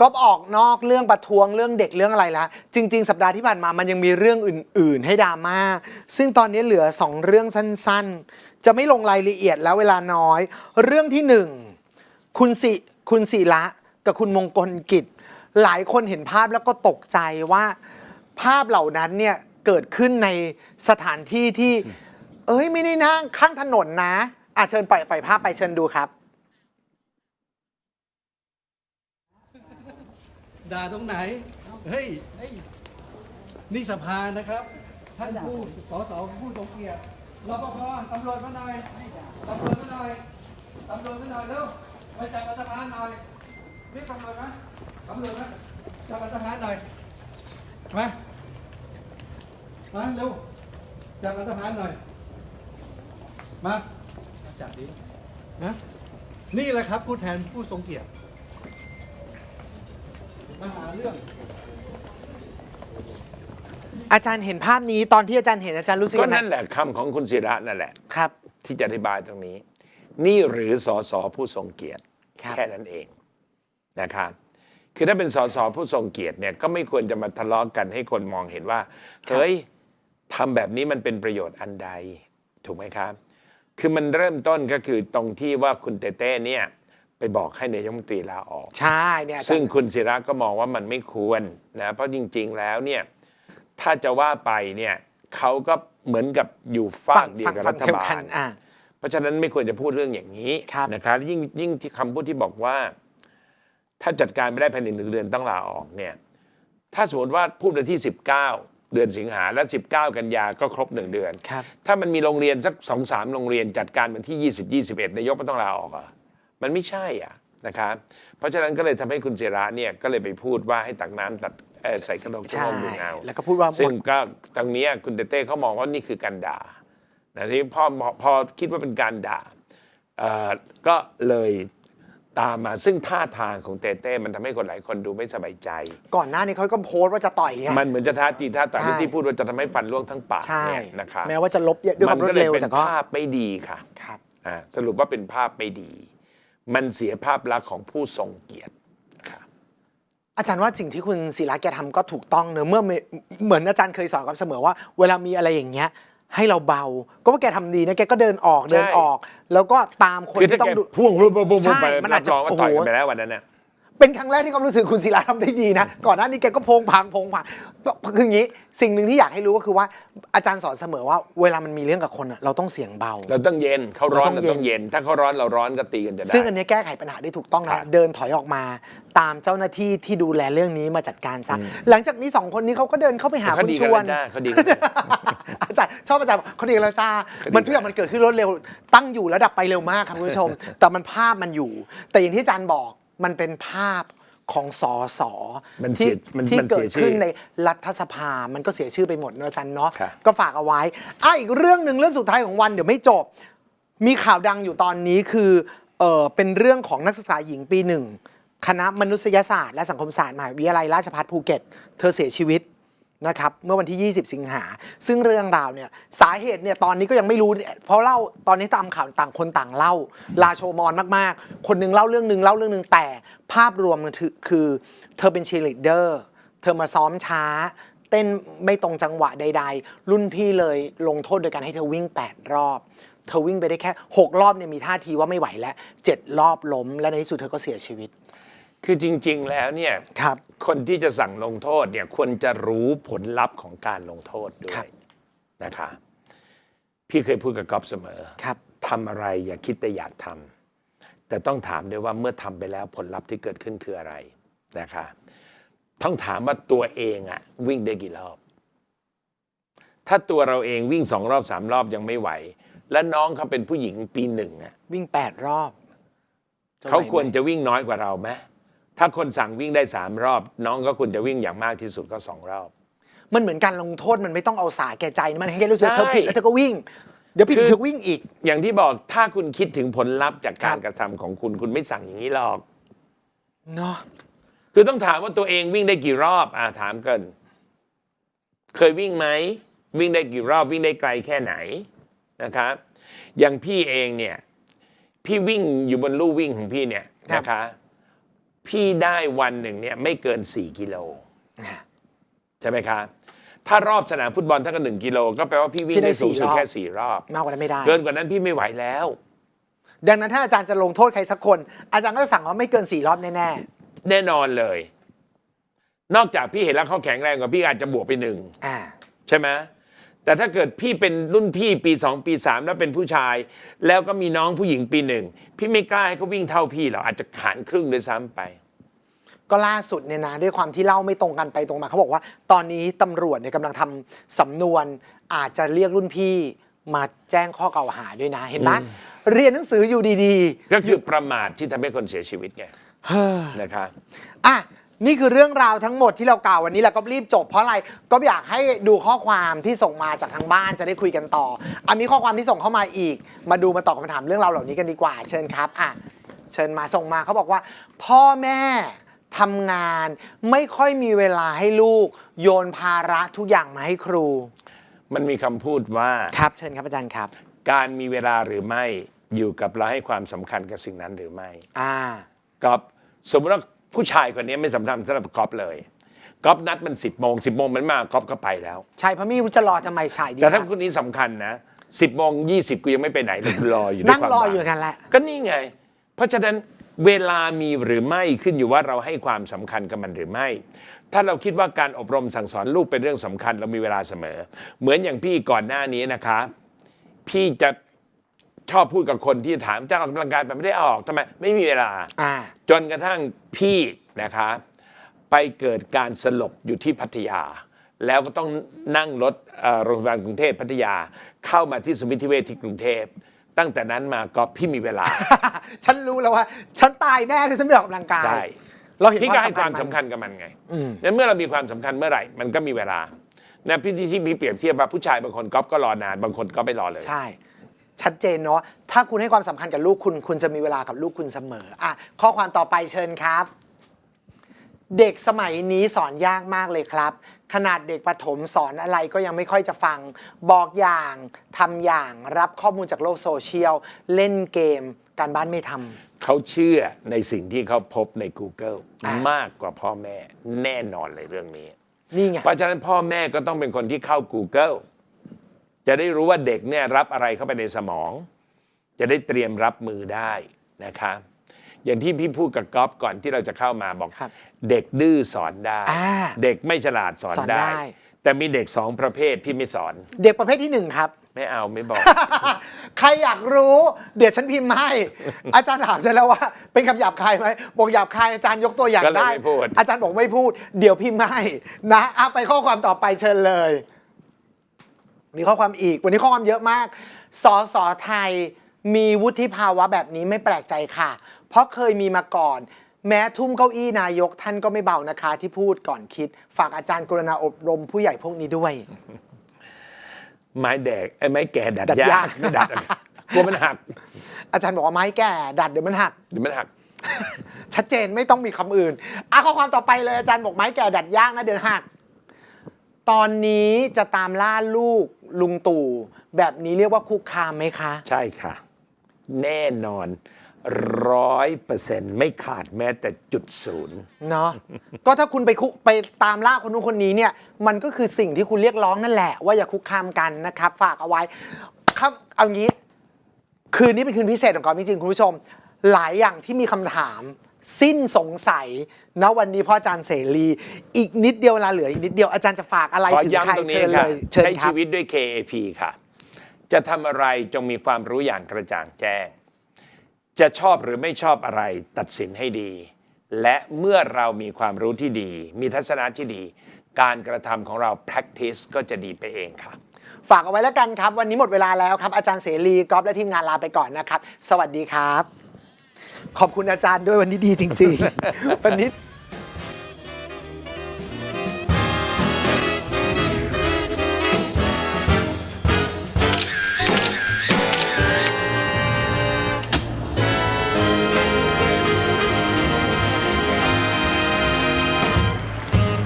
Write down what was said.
ก็ออกนอกเรื่องประท้วงเรื่องเด็กเรื่องอะไรละจริง ๆ สัปดาห์ที่ผ่านมามันยังมีเรื่องอื่น ๆ ให้ดราม่าซึ่งตอนนี้เหลือสองเรื่องสั้น ๆ จะไม่ลงรายละเอียดแล้วเวลาน้อย เรื่องที่หนึ่งคุณสิคุณศิระกับคุณมงคลกิจ หลายคนเห็นภาพแล้วก็ตกใจว่า ภาพเหล่านั้นเนี่ยเกิดขึ้นในสถานที่ที่ เอ้ยไม่ได้นั่งข้างถนนนะอะเชิญปล่อยปล่อยภาพไปเชิญดูครับ ด่าตรงไหน เฮ้ย นี่สภานะครับ ท่านผู้สสผู้ทรงเกียรติรปภตำรวจมาหน่อยตำรวจมาหน่อยตำรวจมาหน่อยเร็วไปจับรัฐบาลหน่อยเรียกตำรวจไหมตำรวจไหมจับรัฐบาลหน่อยมามาเร็วจับรัฐบาลหน่อย มา จับดินะนี่แหละครับผู้แทนผู้ทรงเกียรติ มาหาเรื่องอาจารย์เห็นภาพนี้ตอนที่อาจารย์เห็นอาจารย์รู้สึกก็ยังไงนั่นแหละคำของคุณศิระนั่นแหละ ครับ ที่จะอธิบายตรงนี้ นี่หรือสอสอผู้ทรงเกียรติ ครับ แค่นั้นเองนะครับคือถ้าเป็นสอสอผู้ทรงเกียรติเนี่ยก็ไม่ควรจะมาทะเลาะกันให้คนมองเห็นว่าเฮ้ยทำแบบนี้มันเป็นประโยชน์อันใด ถูกไหมครับ คือมันเริ่มต้นก็คือตรงที่ว่าคุณเต้เต้เนี่ย ไปบอกให้นายกรัฐมนตรีลาออก ใช่เนี่ยอาจารย์ซึ่งคุณศิระก็มองว่ามันไม่ควรนะเพราะจริง ๆ แล้วเนี่ยถ้าจะว่าไปเนี่ยเขาก็เหมือนกับอยู่ฝากเดียวกับรัฐเดียวบากัลนอ่า เพราะฉะนั้นไม่ควรจะพูดเรื่องอย่างนี้ครับ นะครับยิ่งยิ่งที่คำพูดที่บอกว่า ถ้าจัดการไม่ได้ภายในหนึ่งเดือนต้องลาออกเนี่ย ถ้าสมมติว่าพูดวันที่ 19 เดือนสิงหาและ 19 กันยาก็ครบหนึ่งเดือน ครับ ถ้ามันมีโรงเรียนสักสองสามโรงเรียนจัดการวันที่ 20 21 นายกไม่ต้องลาออกเหรอะ มันไม่ใช่อะนะครับเพราะฉะนั้นก็เลยทำให้คุณเจระเนี่ยก็เลยไปพูดว่าให้ตักน้ำตัดเอ่อใส่กระดองชะใช่โงกดูเงาแล้วก็พูดว่าหมซึ่งดก็ตรงเนี้ยคุณเต้เต้เขามองว่านี่คือการด่านะที่พอพอคิดว่าเป็นการด่าเอ่อก็เลยตามมาซึ่งท่าทางของเต้เต้มันทำให้คนหลายคนดูไม่สบายใจ ก่อนหน้านี้เขาก็โพสต์ว่าจะต่อยไงมันเหมือนจะท้าจีท้าต่อยใช่ที่พูดว่าจะทำให้ฟันร่วงทั้งปากใช่เนี่ยนะครับแม้ว่าจะลบเยอะด้วยความรวดเร็วมันก็ลยแต่เป็นก็ภาพไม่ดีค่ะครับอ่าสรุปว่าเป็นภาพไม่ดี มันเสียภาพลักษณ์ของผู้ทรงเกียรติครับอาจารย์ว่าสิ่งที่คุณศิระแกทำก็ถูกต้องเนอะเมื่อไม่เหมือนอาจารย์เคยสอนกับเสมอว่า เวลามีอะไรอย่างเงี้ย ให้เราเบา ก็ว่าแกทำดีนะแกก็เดินออกเดินออก แล้วก็ตามคนคือถ้าที่ต้อแกงดูพ่วงพุ่งพุ่งพุ่งใช่ไปมันอาจจะรับรองว่าโอ้โหต่อยกันไปแล้ววันนั้นน่ะ เป็นครั้งแรกที่ความรู้สึกคุณศิระทำได้ดีนะ ก่อนหน้านี้แกก็โพงพังโพงพังคืออย่างนี้ สิ่งหนึ่งที่อยากให้รู้ก็คือว่าอาจารย์สอนเสมอว่า เวลามันมีเรื่องกับคนอะเราต้องเสียงเบา เราต้องเย็นเขาร้อนเราเราต้ต้อองงเย็เย็นนถ้าเขาร้อนเราร้อนก็ตีกันจะได้ ซึ่งอันนี้แก้ไขปัญหาได้ถูกต้องครันะบเดินถอยออกมา ตามเจ้าหน้าที่ที่ดูแลเรื่องนี้มาจัดการซะหลังจากนี้สองคนนี้เขาก็เดินเข้าไปหาเขาคุณดีชกันวแล้นวจ้าเขาดีกันแล้วอาจารย์ชอบอาจารย์เขาดีกันแล้วจ้าเขาดีมันทุกอย่างมันเกิดขึ้นรวดเร็ว ตั้งอยู่แล้วดับไปเร็วมากครับคุณผู้ชม แต่มันภาพมันอยู่ แต่อย่างที่อาจารย์บอก มันเป็นภาพของสอสอมันเสีที่ยมันที่มันเสีเกิยดชื่อขึ้นในรัฐสภา มันก็เสียชื่อไปหมดเนอะอาจารย์เนาะ ครับ ก็ฝากเอาไว้อะอีกเรื่องหนึ่งเรื่องสุดท้ายของวันเดี๋ยวไม่จบ มีข่าวดังอยู่ตอนนี้คือเออเป็นเรื่องของนักศึกษาหญิงปีหนึ่ง คณะมนุษยศาสตร์และสังคมศาสตร์มหาวิทยาลัยราชภัฏภูเก็ต เธอเสียชีวิต นะครับเมื่อวันที่ 20 สิงหา ซึ่งเรื่องราวเนี่ยสาเหตุเนี่ยตอนนี้ก็ยังไม่รู้ เพราะเล่าตอนนี้ตามข่าวต่างคนต่างเล่า ลาโชมอนมากๆ คนหนึงเล่าเรื่องหนึ่งเล่าเรื่องหนึ่งแต่ภาพรวมมันคือเธอเป็นเชียร์ลีดเดอร์ เธอมาซ้อมช้า เต้นไม่ตรงจังหวะใด ๆ รุ่นพี่เลยลงโทษโดยการให้เธอวิ่ง 8 รอบ เธอวิ่งไปได้แค่ 6 รอบเนี่ยมีท่าทีว่าไม่ไหวแล้ว 7 รอบล้ม และในที่สุดเธอก็เสียชีวิต คือจริง ๆ แล้วเนี่ยครับ คนที่จะสั่งลงโทษเนี่ยควรจะรู้ผลลัพธ์ของการลงโทษด้วครัยบ นะคะ พี่เคยพูดกับก๊อฟเสมอครับ ทำอะไรอย่าคิดแต่อยากทำแต่ต้องถามด้วยว่าเมื่อทำไปแล้วผลลัพธ์ที่เกิดขึ้นคืออะไรนะคะ ต้องถามว่าตัวเองอะวิ่งได้กี่รอบ ถ้าตัวเราเองวิ่งสองรอบสามรอบยังไม่ไหว และน้องเขาเป็นผู้หญิงปีหนึ่งอะ วิ่ง8รอบะเขาไหไหมควรจะวิ่งน้อยกว่าเราไหม ถ้าคนสั่งวิ่งได้สามรอบ น้องก็ควรจะวิ่งอย่างมากที่สุดก็สองรอบ มันเหมือนการลงโทษมันไม่ต้องเอาสาแก่ใจนะมันให้แค่รู้สึกว่าใช่ เธอผิดแล้วเธอก็วิ่ง เดี๋ยวผิดคือเธอวิ่งอีก อย่างที่บอกถ้าคุณคิดถึงผลลัพธ์จากการครับ กระทำของคุณคุณไม่สั่งอย่างนี้หรอก เนาะคือต้องถามว่าตัวเองวิ่งได้กี่รอบอ่าถามกันเคยวิ่งไหม วิ่งได้กี่รอบวิ่งได้ไกลแค่ไหนนะครับ อย่างพี่เองเนี่ย พี่วิ่งอยู่บนลู่วิ่งของพี่เนี่ยนะคะ พี่ได้วันหนึ่งเนี่ยไม่เกิน 4 กิโลใช่ไหมคะถ้ารอบสนามฟุตบอลถ้ากันหนึ่งกิโลก็แปลว่าพี่วิ่งพี่ได้ได้สูงสุดสี่รอบ แค่สี่รอบ มากกว่านั้นไม่ได้ เกินกว่านั้นพี่ไม่ไหวแล้ว ดังนั้นถ้าอาจารย์จะลงโทษใครสักคน อาจารย์ก็สั่งว่าไม่เกินสี่รอบแน่แน่นอนเลย นอกจากพี่เห็นแล้วเขาแข็งแรงกว่าพี่อาจจะบวกไปหนึ่งๆอ่า ใช่ไหม แต่ถ้าเกิดพี่เป็นรุ่นพี่ปีสองปีสามแล้วเป็นผู้ชาย แล้วก็มีน้องผู้หญิงปีหนึ่งพี่ไม่กล้าให้เขาวิ่งเท่าพี่หรอกอาจจะหารครึ่งด้วยซ้ำไป ก็ล่าสุดเนี่ยนะด้วยความที่เล่าไม่ตรงกันไปตรงมาเขาบอกว่า ตอนนี้ตำรวจเนี่ยกำลังทำสำนวนอาจจะเรียกรุ่นพี่มาแจ้งข้อกล่าวหาด้วยนะเห็นไหมเรียนหนังสืออยู่ดีก็คือประมาทที่ทำให้คนเสียชีวิตไงๆเฮ้อนะคะ อะ นี่คือเรื่องราวทั้งหมดที่เรากล่าววันนี้แล้วก็รีบจบเพราะอะไรก็อยากให้ดูข้อความที่ส่งมาจากทางบ้านจะได้คุยกันต่ออะมีข้อความที่ส่งเข้ามาอีก มาดูมาตอบคำถามเรื่องราวเหล่านี้กันดีกว่า เชิญครับอะเชิญมาส่งมาเขาบอกว่า พ่อแม่ทำงานไม่ค่อยมีเวลาให้ลูก โยนภาระทุกอย่างมาให้ครู มันมีคำพูดว่า ครับ เชิญครับอาจารย์ครับ การมีเวลาหรือไม่อยู่กับเราให้ความสำคัญกับสิ่งนั้นหรือไม่ อ่าก๊อฟสมมติว่า ผู้ชายคนนี้ไม่สำคัญสำหรับก๊อฟเลยก๊อฟนัดมันสิบโมงสิบโมงมันมาก๊อฟก็ไปแล้ว ใช่เพราะไม่รู้จะรอทำไมฉายดีแต่ถ้าครับคนนี้สำคัญนะสิบโมงยี่สิบกูยังไม่ไปไหนเลยกูรออยู่ด้วยนั่งความรอหวังอยู่กันแหละ ก็นี่ไง เพราะฉะนั้นเวลามีหรือไม่ขึ้นอยู่ว่าเราให้ความสำคัญกับมันหรือไม่ ถ้าเราคิดว่าการอบรมสั่งสอนลูกเป็นเรื่องสำคัญ เรามีเวลาเสมอ เหมือนอย่างพี่ก่อนหน้านี้นะคะ พี่จะ ชอบพูดกับคนที่ถามจะออกกำลังกายแต่ไม่ได้ออกทำไมไม่มีเวลา อ่า จนกระทั่งพี่นะคะ ไปเกิดการสลบอยู่ที่พัทยา แล้วก็ต้องนั่งรถเอ่อโรงพยาบาลกรุงเทพพัทยา เข้ามาที่สมิติเวชที่กรุงเทพ ตั้งแต่นั้นมาก็พี่มีเวลา ฉันรู้แล้วว่า ฉันตายแน่ที่ฉันไม่ออกกำลังกายใช่ เราเห็นพี่คก็วามให้ความสำสำคัญคัญกับมันไงอืมนั้นเมื่อเรามีความสำคัญเมื่อไหร่ มันก็มีเวลานะพี่ที่พี่เปรียบเทียบว่าผู้ชายบางคนก๊อฟก็รอนาน บางคนก็ไม่รอเลย ใช่ ชัดเจนเนาะถ้าคุณให้ความสำคัญกับลูกคุณ คุณจะมีเวลากับลูกคุณเสมออะข้อความต่อไปเชิญครับ เด็กสมัยนี้สอนยากมากเลยครับ ขนาดเด็กประถมสอนอะไรก็ยังไม่ค่อยจะฟัง บอกอย่างทำอย่างรับข้อมูลจากโลกโซเชียล เล่นเกม การบ้านไม่ทำ เขาเชื่อในสิ่งที่เขาพบใน Google อะ มากกว่าพ่อแม่แน่นอนเลยเรื่องนี้ นี่ไง เพราะฉะนั้นพ่อแม่ก็ต้องเป็นคนที่เข้า Google จะได้รู้ว่าเด็กเนี่ยรับอะไรเข้าไปในสมอง จะได้เตรียมรับมือได้นะคะอย่างที่พี่พูดกับก๊อฟก่อนที่เราจะเข้ามาบอก ครับเด็กดื้อสอนได้ อ่าเด็กไม่ฉลาดสอนสอนได้ ได้ แต่มีเด็กสองประเภทพี่ไม่สอน เด็กประเภทที่หนึ่งครับ ไม่เอาไม่บอก ใครอยากรู้ เดี๋ยวฉันพิมพ์ให้ อาจารย์ถามฉันแล้วว่า เป็นคำหยาบคายไหมบอกหยาบคายอาจารย์ยกตัวอย่างก็เลยได้ ไม่พูด อาจารย์บอกไม่พูด เดี๋ยวพิมพ์ให้นะอะไปข้อความต่อไปเชิญเลย มีข้อความอีก วันนี้ข้อความเยอะมากสอสอไทยมีวุฒิภาวะแบบนี้ไม่แปลกใจค่ะ เพราะเคยมีมาก่อน แม้ทุ่มเก้าอี้นายกท่านก็ไม่เบานะคะ ที่พูดก่อนคิด ฝากอาจารย์กรุณาอบรมผู้ใหญ่พวกนี้ด้วย ไม้แดกไอ้ไม้แก่ดัดดัดยายาก กไม่ดัดอะกลัวมันหักอาจารย์บอกว่าไม้แก่ดัดเดี๋ยวมันหัก เดี๋ยวมันหัก ชัดเจนไม่ต้องมีคำอื่นอะข้อความต่อไปเลยอาจารย์บอกไม้แก่ดัดยากนะเดือนหัก ตอนนี้จะตามล่าลูกลุงตู่ แบบนี้เรียกว่าคุกคามไหมคะ ใช่ค่ะ แน่นอนร้อยเปอร์เซ็นต์ไม่ขาดแม้แต่จุดศูนย์เนาะ ก็ถ้าคุณไปคุไปตามล่าคนนู้นคนนี้เนี่ย มันก็คือสิ่งที่คุณเรียกร้องนั่นแหละ ว่าอย่าคุกคามกันนะครับ ฝากเอาไว้ครับเอางี้ คืนนี้เป็นคืนพิเศษของกอจริงๆคุณผู้ชม หลายอย่างที่มีคำถาม สิ้นสงสัยณวันนี้พ่ออาจารย์เสรี อีกนิดเดียวเวลาเหลืออีกนิดเดียวอาจารย์จะฝากอะไรขอถึงใครย้ำตรงเชินี้ญเลค่ะยเชิญใช้ครัชีบวิตด้วย KAP ค่ะ จะทำอะไรจงมีความรู้อย่างกระจ่างแจ้ง จะชอบหรือไม่ชอบอะไรตัดสินให้ดี และเมื่อเรามีความรู้ที่ดี มีทัศนะที่ดี การกระทำของเรา practice ก็จะดีไปเองค่ะ ฝากเอาไว้แล้วกันครับ วันนี้หมดเวลาแล้วครับ อาจารย์เสรีกอฟและทีมงานลาไปก่อนนะครับ สวัสดีครับ ขอบคุณอาจารย์ด้วยวันนี้ดีจริง ๆ วันนี้